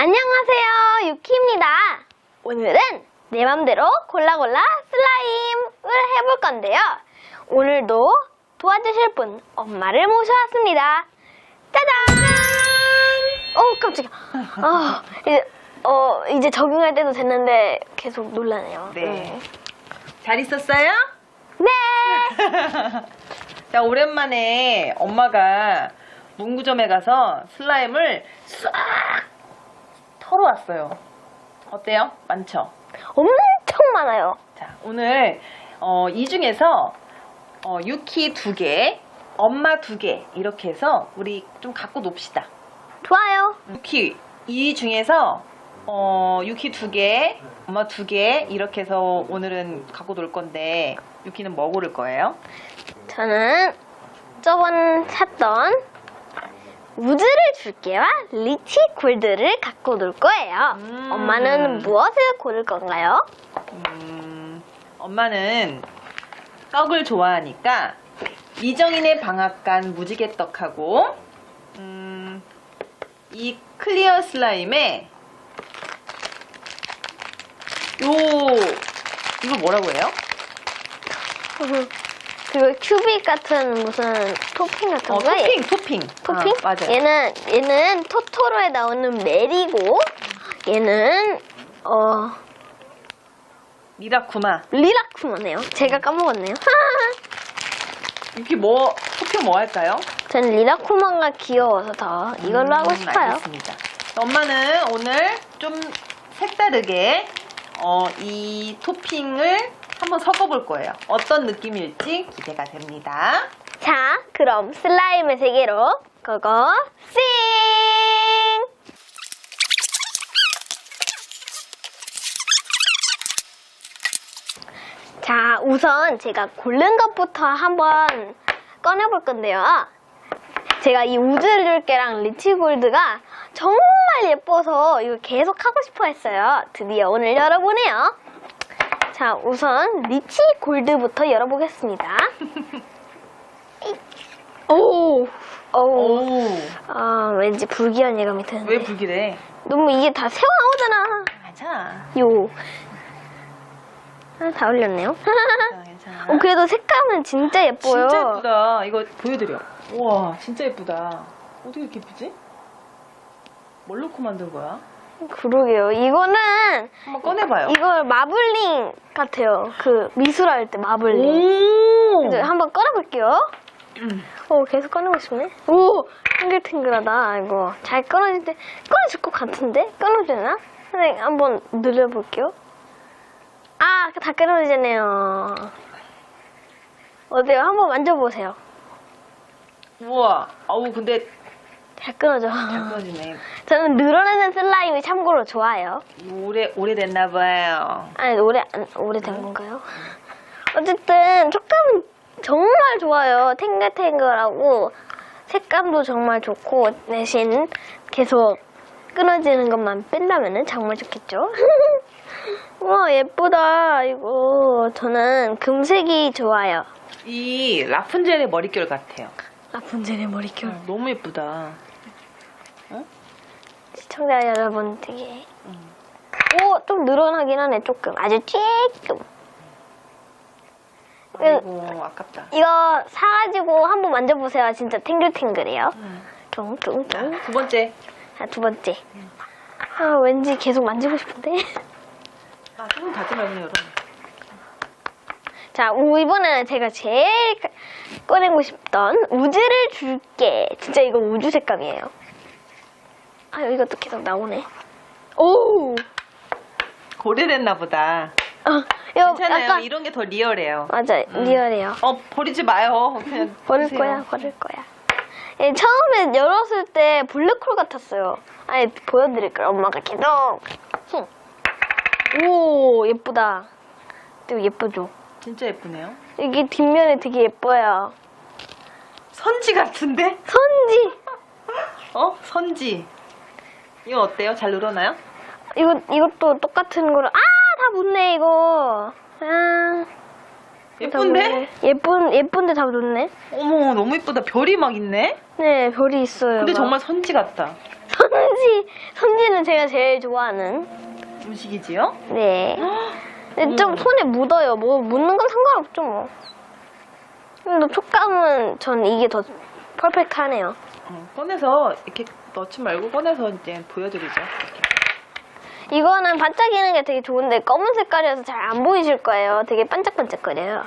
안녕하세요, 유키입니다. 오늘은 내 맘대로 골라골라 슬라임을 해볼 건데요. 오늘도 도와주실 분, 엄마를 모셔왔습니다. 짜잔! 어, 깜짝이야. 아, 이제, 어, 이제 적응할 때도 됐는데 계속 놀라네요. 네. 음. 잘 있었어요? 네! 자, 오랜만에 엄마가 문구점에 가서 슬라임을 싹 털어 왔어요. 어때요? 많죠? 엄청 많아요. 자, 오늘 어, 이 중에서 어, 유키 두 개, 엄마 두 개 이렇게 해서 우리 좀 갖고 놉시다. 좋아요. 유키 이 중에서 어, 유키 두 개, 엄마 두 개 이렇게 해서 오늘은 갖고 놀 건데 유키는 뭐 고를 거예요? 저는 저번 샀던 우즈를 줄게와 리치 골드를 갖고 놀 거예요. 음. 엄마는 무엇을 고를 건가요? 음, 엄마는 떡을 좋아하니까 이정인의 방앗간 무지개 떡하고 음, 이 클리어 슬라임에 요 이거 뭐라고 해요? 그리고 큐빅 같은 무슨 토핑 같은 어, 거? 토핑, 토핑. 토핑? 아, 맞아요. 얘는 얘는 토토로에 나오는 메리고 얘는 어 미라쿠마. 리라쿠마네요. 제가 까먹었네요. 이렇게 뭐 토핑 뭐 할까요? 저는 리라쿠마가 귀여워서 더 이걸로 하고 음, 싶어요. 알겠습니다. 엄마는 오늘 좀 색다르게 어, 이 토핑을 한번 섞어볼 거예요. 어떤 느낌일지 기대가 됩니다. 자, 그럼 슬라임의 세계로 고고 싱! 자, 우선 제가 고른 것부터 한번 꺼내볼 건데요. 제가 이 우즈줄게랑 리치골드가 정말 예뻐서 이거 계속 하고 싶어 했어요. 드디어 오늘 열어보네요. 자, 우선 리치 골드부터 열어보겠습니다. 오, 오, 오, 아 왠지 불길한 예감이 드는데. 왜 불길해? 너무 이게 다 새어 나오잖아. 괜찮아. 요. 아, 다 올렸네요. 괜찮아, 괜찮아. 어, 그래도 색감은 진짜 예뻐요. 진짜 예쁘다. 이거 보여드려. 우와, 진짜 예쁘다. 어떻게 이렇게 예쁘지? 뭘 넣고 만든 거야? 그러게요. 이거는 한번 꺼내봐요. 이걸 마블링 같아요. 그 미술 할 때 마블링. 오! 이제 한번 꺼내볼게요. 음. 오, 계속 꺼내고 싶네. 오, 탱글탱글하다. 이거 잘 끊어질 때 끊어질 것 같은데? 끊어지나? 선생님 한번 늘려볼게요. 아, 다 끊어지네요. 어때요? 한번 만져보세요. 우와, 아우, 근데 잘 끊어져. 잘 끊어지네. 저는 늘어나는 슬라임이 참고로 좋아요. 오래, 오래됐나 봐요. 아니, 오래, 안- 오래된 건가요? 어쨌든, 촉감은 정말 좋아요. 탱글탱글하고, 색감도 정말 좋고, 대신 계속 끊어지는 것만 뺀다면 정말 좋겠죠? 우와, 예쁘다. 이거, 저는 금색이 좋아요. 이 라푼젤의 머릿결 같아요. 라푼젤의 머릿결. 너무 예쁘다. 시청자 여러분 되게. 오, 좀 늘어나긴 하네, 조금. 아주 조금. 아이고, 아깝다. 이거 사가지고 한번 만져보세요. 진짜 탱글탱글해요. 음. 퉁퉁퉁. 두 번째. 자, 두 번째. 아, 왠지 계속 만지고 싶은데. 아, 조금 닫지 말고 열어. 자, 우, 이번에는 제가 제일 가- 꺼내고 싶던 우주를 줄게. 진짜 이거 우주 색감이에요. 아, 이것도 계속 나오네. 오! 오래됐나 보다. 아, 이거 괜찮아요. 약간. 이런 게 더 리얼해요. 맞아, 리얼해요. 어, 버리지 마요. 그냥 버릴 드세요. 거야, 버릴 거야. 예, 처음에 열었을 때 블랙홀 같았어요. 아니, 보여드릴까요? 엄마가 계속. 흠. 오, 예쁘다. 되게 예쁘죠? 진짜 예쁘네요. 이게 뒷면에 되게 예뻐요. 선지 같은데? 선지! 어? 선지. 이거 어때요? 잘 늘어나요? 이거, 이것도 똑같은 거를, 아! 다 묻네, 이거. 아. 다 예쁜데? 예쁜, 예쁜데 다 묻네. 어머, 너무 예쁘다. 별이 막 있네? 네, 별이 있어요. 근데 막. 정말 선지 같다. 선지 선지, 선지는 제가 제일 좋아하는. 음식이지요? 네. 근데 좀 음. 손에 묻어요. 뭐 묻는 건 상관없죠 뭐. 근데 촉감은 전 이게 더 퍼펙트하네요. 어, 꺼내서 이렇게 넣지 말고 꺼내서 이제 보여드리죠. 이거는 반짝이는 게 되게 좋은데 검은 색깔이어서 잘 안 보이실 거예요. 되게 반짝반짝거려요.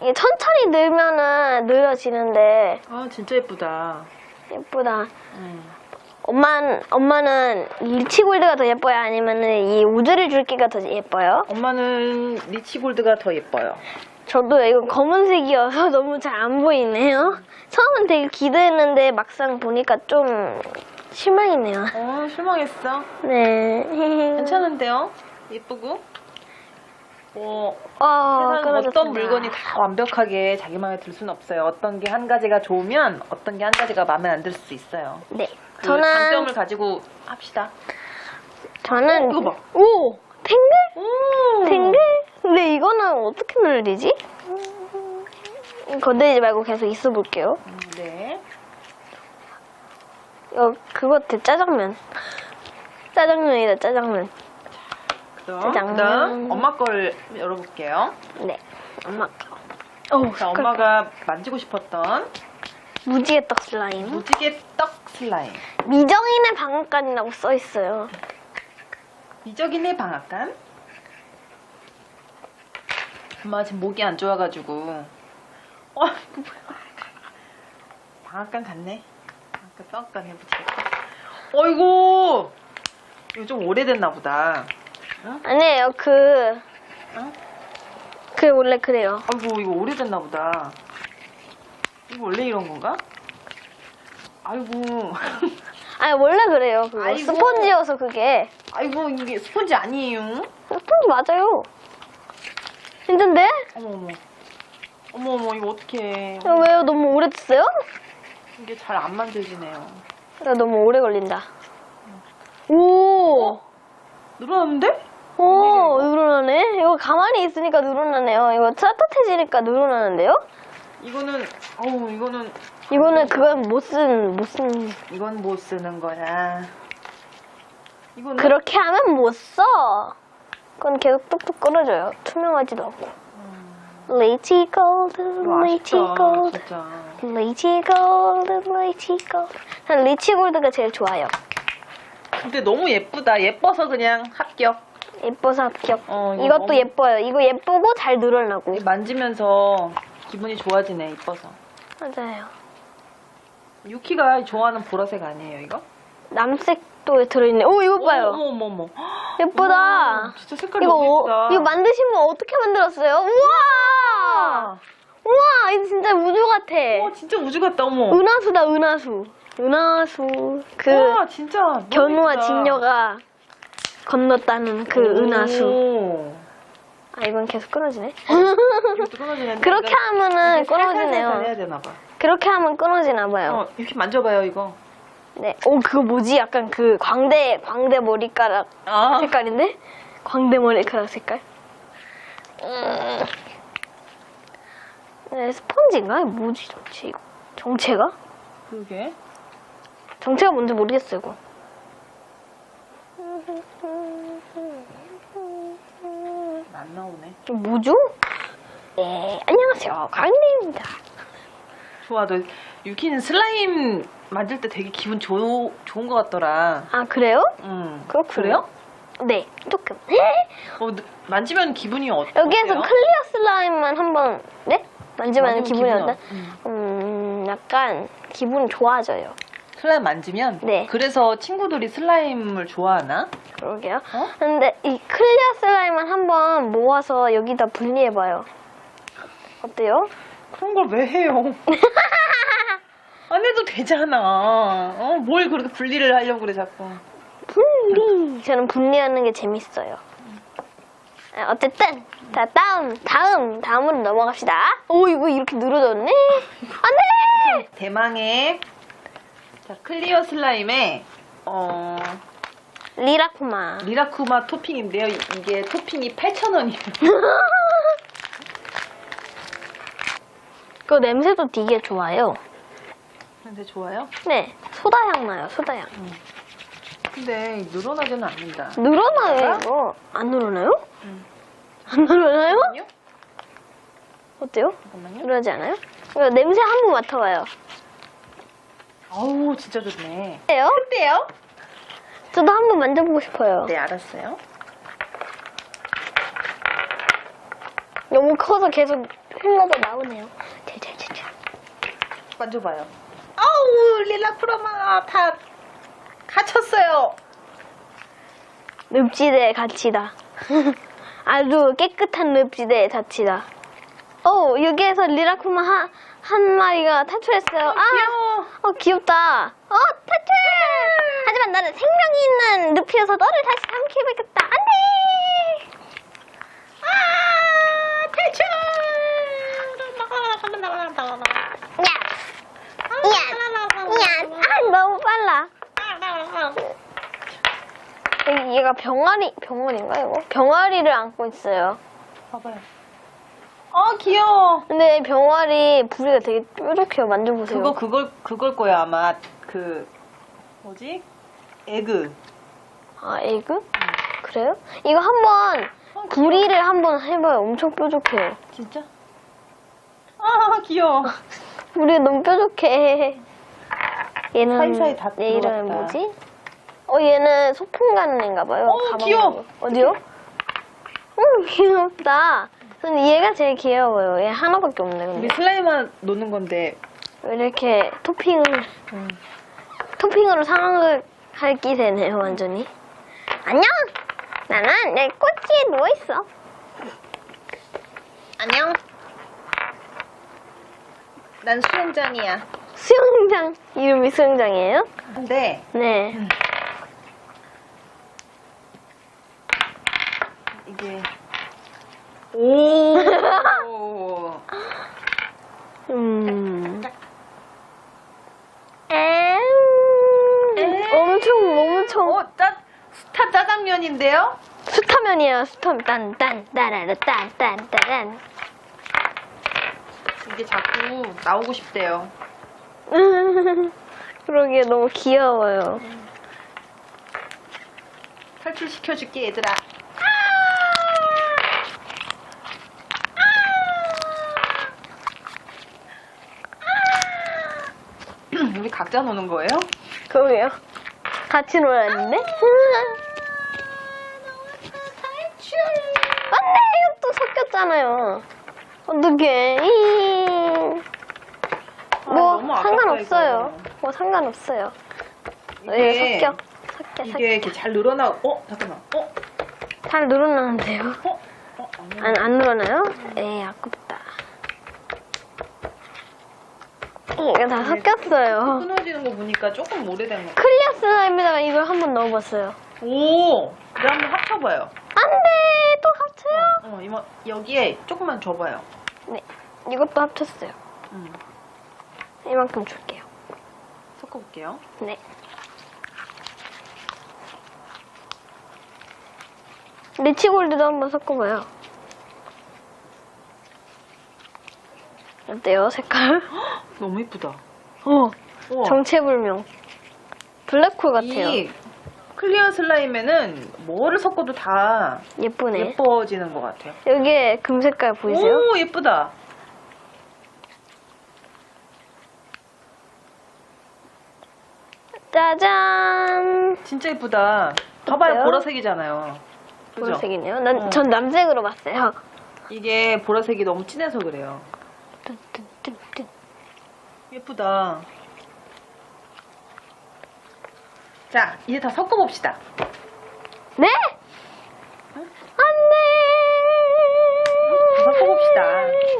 이게 천천히 늘면은 늘어지는데 아 진짜 예쁘다. 예쁘다. 음. 엄마는 엄마는 리치골드가 더 예뻐요, 아니면은 이 우드를 줄기가 더 예뻐요? 엄마는 리치골드가 더 예뻐요. 저도 이건 검은색이어서 너무 잘 안 보이네요. 처음엔 되게 기대했는데 막상 보니까 좀 실망이네요. 어 실망했어. 네. 괜찮은데요? 예쁘고. 어, 어, 세상 끊어졌습니다. 어떤 물건이 다 완벽하게 자기 마음에 들 수는 없어요. 어떤 게 한 가지가 좋으면 어떤 게 한 가지가 마음에 안 들 수 있어요. 네. 그 저는 장점을 가지고 합시다. 저는 어, 이거 봐. 오 탱글 오! 탱글. 근데 이거는 어떻게 눌리지? 건드리지 말고 계속 있어 볼게요. 음, 네. 어 그거 대 짜장면. 짜장면이다 짜장면. 그럼 짜잔. 그다음 엄마 거를 열어볼게요. 네. 엄마. 어, 자, 엄마가 만지고 싶었던 무지개 떡 슬라임. 무지개 떡 슬라임. 미정인의 방앗간이라고 써 있어요. 미적인의 방앗간. 엄마 지금 목이 안 좋아가지고. 어, 이거 뭐야. 방앗간 같네. 방앗간 떡간 해보자. 어이구! 이거 좀 오래됐나 보다. 아니에요. 그, 어? 그 원래 그래요. 아이고, 이거 오래됐나 보다. 이거 원래 이런 건가? 아이고. 아니 원래 그래요. 그거. 아이고. 스펀지여서 그게. 아이고, 이게 스펀지 아니에요? 스펀지 맞아요. 힘든데? 어머 어머. 어머 어머, 이거 어떡해. 이거 왜요? 너무 오래됐어요? 이게 잘 안 만져지네요. 나 너무 오래 걸린다. 오! 늘어났는데? 오, 늘어나네? 이거 가만히 있으니까 늘어나네요. 이거 따뜻해지니까 늘어나는데요? 이거는, 어우, 이거는, 이거는 그건 못 쓴, 못 쓴. 이건 못 쓰는 거야. 이거는, 그렇게 하면 못 써. 그건 계속 뚝뚝 끊어져요. 투명하지도 않고. 레이치 골드, 이거 레이치 아쉽다, 골드, 진짜. 레이치 골드, 레이치 골드. 난 리치 골드가 제일 좋아요. 근데 너무 예쁘다. 예뻐서 그냥 합격. 예뻐서 합격. 어, 이거 이것도 너무- 예뻐요. 이거 예쁘고 잘 늘어나고. 만지면서 기분이 좋아지네, 이뻐서. 맞아요. 유키가 좋아하는 보라색 아니에요, 이거? 남색 도 들어있네. 오, 이거 봐요. 어머, 어머. 예쁘다. 어머, 진짜 색깔이 이거, 너무 예쁘다. 이거 만드신 분 어떻게 만들었어요? 우와! 우와, 이거 진짜 우주 같아. 어, 진짜 우주 같다, 어머. 은하수다, 은하수. 은하수. 그, 와, 진짜. 견우와 예쁘다. 직녀가 건넜다는 그 은하수. 오. 아, 이건 계속 끊어지네. 끊어지는데. 그렇게 하면은 끊어지네요. 해야 되나 봐. 그렇게 하면 끊어지나 봐요. 어, 이렇게 만져봐요, 이거. 네. 오, 그거 뭐지? 약간 그 광대, 광대 머리카락 아. 색깔인데? 광대 머리카락 색깔? 음. 네, 스펀지인가? 뭐지, 정체, 이거? 정체가? 그러게. 정체가 뭔지 모르겠어요, 이거. 안 나오네. 뭐죠? 네, 안녕하세요. 강림입니다. 좋아, 너 유키는 슬라임 만질 때 되게 기분 좋, 좋은 것 같더라. 아, 그래요? 음. 그렇군요. 그래요? 네, 조금. 어, 너- 만지면 기분이 어, 여기에서 어때요? 클리어 슬라임만 한번, 네? 만지면 기분이 어때? 어- 음. 음, 약간 기분 좋아져요. 슬라임 만지면? 네. 그래서 친구들이 슬라임을 좋아하나? 그러게요. 어? 근데 이 클리어 슬라임을 한번 모아서 여기다 분리해봐요. 어때요? 그런 걸 왜 해요? 안 해도 되잖아. 어, 뭘 그렇게 분리를 하려고 그래, 자꾸. 분리. 저는 분리하는 게 재밌어요. 아, 어쨌든 자 다음 다음 다음으로 넘어갑시다. 오 이거 이렇게 늘어졌네. 안돼. 대망의 자, 클리어 슬라임에 어, 리라쿠마. 미라쿠마 토핑인데요. 이- 이게 토핑이 8,000원이에요. 그 냄새도 되게 좋아요. 근데 좋아요? 네. 소다향 나요, 소다향. 근데 늘어나지는 않는다. 늘어나요, 이거. 안 늘어나요? 응. 안 늘어나요? 잠깐만요. 어때요? 잠깐만요. 늘어나지 않아요? 이거 냄새 한 번 맡아봐요. 아우 진짜 좋네. 어때요? 어때요? 저도 한 번 만져보고 싶어요. 네 알았어요. 너무 커서 계속 흘러서 나오네요. 만져봐요. 아우 릴라 프로마 다 갇혔어요. 늪지대의 가치다. 아주 깨끗한 늪지대의 자치다. 어, 여기에서 리라쿠마 한, 한 마리가 탈출했어요. 아, 귀여워. 어, 귀엽다. 어, 탈출! 하지만 나는 생명이 있는 늪이어서 너를 다시 삼키겠다. 안 돼! 아 탈출! 아, 너무 빨라. 이- 얘가 병아리, 병아리인가, 이거? 병아리를 안고 있어요. 봐봐요. 아 귀여워. 근데 병아리 부리가 되게 뾰족해요. 만져보세요. 그거 그걸 그걸 거야 아마 그 뭐지? 에그. 아, 에그? 그래요? 이거 한번 부리를 한번 해봐요. 엄청 뾰족해요. 진짜? 아 귀여워. 부리 너무 뾰족해. 얘는 사이사이 다 얘 이름은 들어갔다. 뭐지? 어, 얘는 소풍 가는 애인가 봐요. 어, 가방 귀여워. 들고. 어디요? 어, 귀엽다. 근데 얘가 제일 귀여워요. 얘 하나밖에 없네, 근데. 우리 슬라임만 놓는 건데. 왜 이렇게 토핑을, 토핑으로 상황을 할 기세네요, 완전히. 안녕! 나는 내 꼬치에 누워 있어. 안녕. 난 수영장이야. 수영장. 이름이 수영장이에요? 근데 네. 이게 오. 음. 엠. 엠. 엄청, 엄청. 어, 짜 스타 짜장면인데요? 스타면이에요, 스타면. 딴, 딴, 따라라, 딴, 딴, 따란. 이게 자꾸 나오고 싶대요. 그러기에 너무 귀여워요. 탈출시켜 줄게 얘들아. 우리 각자 노는 거예요? 그러게요. 같이 놀았는데? 탈출. 안돼! 또 섞였잖아요. 어떡해. 상관없어요. 이거. 뭐, 상관없어요. 이게 예, 섞여. 섞여, 섞여. 이게 이렇게 잘 늘어나. 어 잠깐만. 어 잘 늘어나는데요? 어. 어 아니야. 안, 안 늘어나요? 에이, 아깝다. 이거 다 섞였어요. 끊어지는 거 보니까 조금 오래된 거. 클리어 슬라임에다가 이걸 한번 넣어봤어요. 오. 그래 한번 합쳐봐요. 안 돼! 또 합쳐요? 어 이거 여기에 조금만 줘봐요. 네. 이것도 합쳤어요. 음. 이만큼 줄게요. 섞어볼게요. 네. 리치골드도 한번 섞어봐요. 어때요, 색깔? 너무 이쁘다. 어, 우와. 정체불명. 블랙홀 같아요. 이 클리어 슬라임에는 뭐를 섞어도 다 예쁘네. 예뻐지는 것 같아요. 여기에 금 색깔 보이세요? 오 예쁘다. 짜잔! 진짜 예쁘다. 봐봐요 어때요? 보라색이잖아요. 그죠? 보라색이네요. 난, 어. 전 남색으로 봤어요. 이게 보라색이 너무 진해서 그래요. 뚠, 뚠, 뚠, 뚠. 예쁘다. 자 이제 다 섞어봅시다. 네? 안 돼! 섞어봅시다.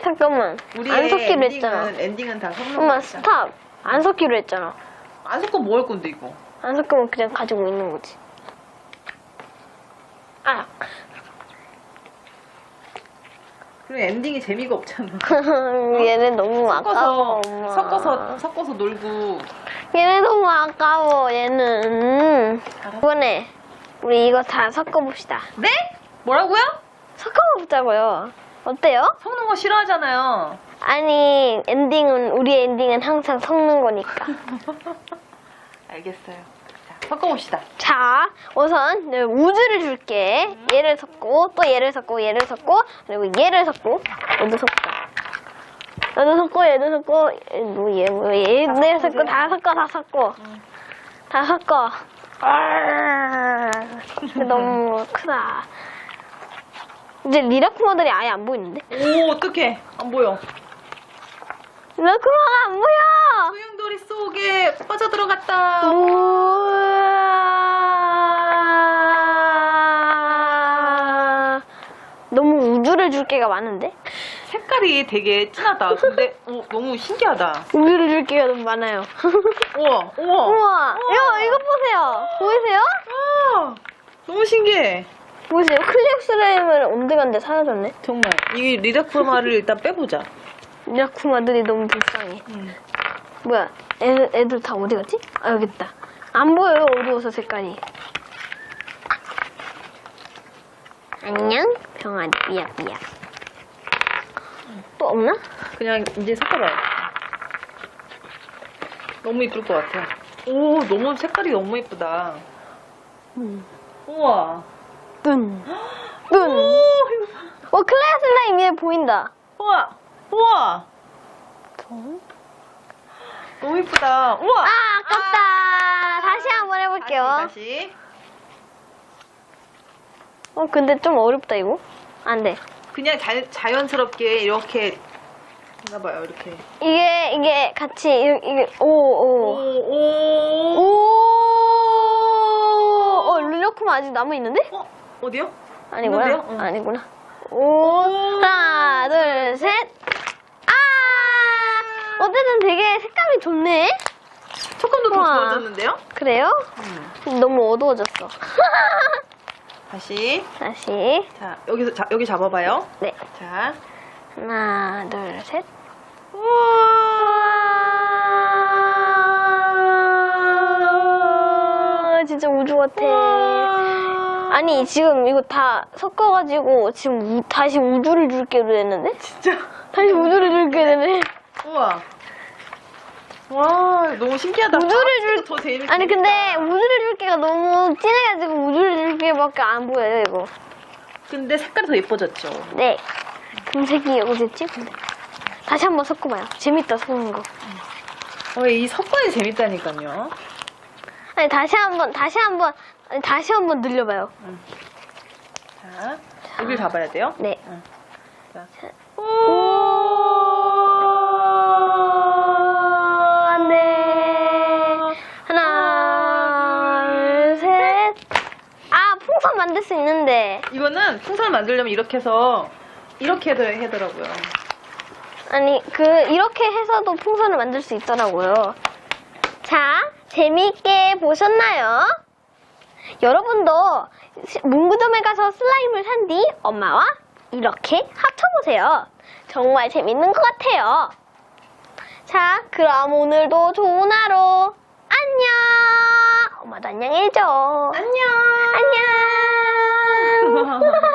잠깐만. 우리의 안 섞기로 엔딩은, 했잖아. 엔딩은 다 섞는 엄마, 거죠. 스탑. 안 섞기로 했잖아. 안 섞어 뭐할 건데 이거? 안 섞으면 그냥 가지고 있는 거지. 아. 그럼 엔딩이 재미가 없잖아. 얘네 너무 아까워. 섞어서 엄마. 섞어서 섞어서 놀고 얘네 너무 아까워, 얘는. 이번에, 우리 이거 다 섞어봅시다. 네? 뭐라고요? 섞어보자고요. 어때요? 섞는 거 싫어하잖아요. 아니, 엔딩은, 우리 엔딩은 항상 섞는 거니까. 알겠어요. 자, 섞어봅시다. 자, 우선 네, 우주를 줄게. 얘를 섞고 또 얘를 섞고 얘를 섞고 그리고 얘를 섞고 얘도 섞자. 얘도 섞고 얘도 섞고 뭐얘뭐얘 얘 섞고 다 섞어 다 섞어 다 섞어. 아, 너무 크다. 이제 리라쿠마들이 아예 안 보이는데? 오, 어떡해. 안 보여. 리라쿠마가 안 보여. 소용돌이 속에 빠져 들어갔다. 우와. 너무 우주를 줄 게가 많은데? 색깔이 되게 진하다. 근데 어, 너무 신기하다. 우주를 줄 게가 너무 많아요. 우와, 우와. 우와, 이거, 이거 보세요. 보이세요? 아, 너무 신기해. 보이세요? 클릭 슬라임을 온데간데 사라졌네. 정말. 이 리라쿠마를 일단 빼보자. 미라쿠마들이 너무 불쌍해. 음. 뭐야, 애들, 애들 다 어디 갔지? 아, 여기 있다. 안 보여요, 어두워서 색깔이. 안녕, 병아리, 삐약, 삐약. 또 없나? 그냥 이제 섞어봐요. 너무 이쁠 것 같아. 오, 너무 색깔이 너무 이쁘다. 음. 우와. 눈. 오, 눈. 이거 봐. 어, 클레어 슬라임 얘 보인다. 우와, 우와. 너무 이쁘다. 우와. 아, 아깝다. 다시 한번 해볼게요. 다시, 다시. 어, 근데 좀 어렵다, 이거. 안 돼. 그냥 자, 자연스럽게 이렇게 하나봐요, 이렇게. 이게, 이게 같이, 이- 이게, 오, 오, 오. 오. 오! 어, 룰려쿠마 아직 남아있는데? 어, 어디요? 아니구나. 있는데요? 응. 아니구나. 오. 하나, 둘, 셋. 아! 어쨌든 되게 색감이 좋네? 조금 더 우와. 좋아졌는데요? 그래요? 너무 어두워졌어. 다시. 다시. 자, 여기서, 자, 여기 잡아봐요. 네. 자. 하나, 둘, 셋. 우와. 진짜 우주 같아. 아니, 지금 이거 다 섞어가지고 지금 우- 다시 우주를 줄게로 됐는데? 진짜. 다시 우주를 줄게 되네. 우와. 와, 너무 신기하다. 우주를 줄- 더 재밌 아니, 근데 우주를 줄게가 너무 진해가지고 우주를 줄게밖에 안 보여요, 이거. 근데 색깔이 더 예뻐졌죠. 네. 금색이 어딨지? 근데. 다시 한번 섞어봐요. 재밌다, 섞는 거. 어, 이 섞어야 재밌다니까요. 아니, 다시 한번, 다시 한번, 아니, 다시 한번 늘려봐요. 자, 여기를 잡아야 돼요. 네. 자. 오, 풍선 만들 수 있는데. 이거는 풍선을 만들려면 이렇게 해서 이렇게 해도 하더라고요. 아니, 그, 이렇게 해서도 풍선을 만들 수 있더라고요. 자, 재미있게 보셨나요? 여러분도 시- 문구점에 가서 슬라임을 산 뒤 엄마와 이렇게 합쳐보세요. 정말 재밌는 것 같아요. 자, 그럼 오늘도 좋은 하루. 안녕! 엄마도 안녕해줘. 안녕. 안녕!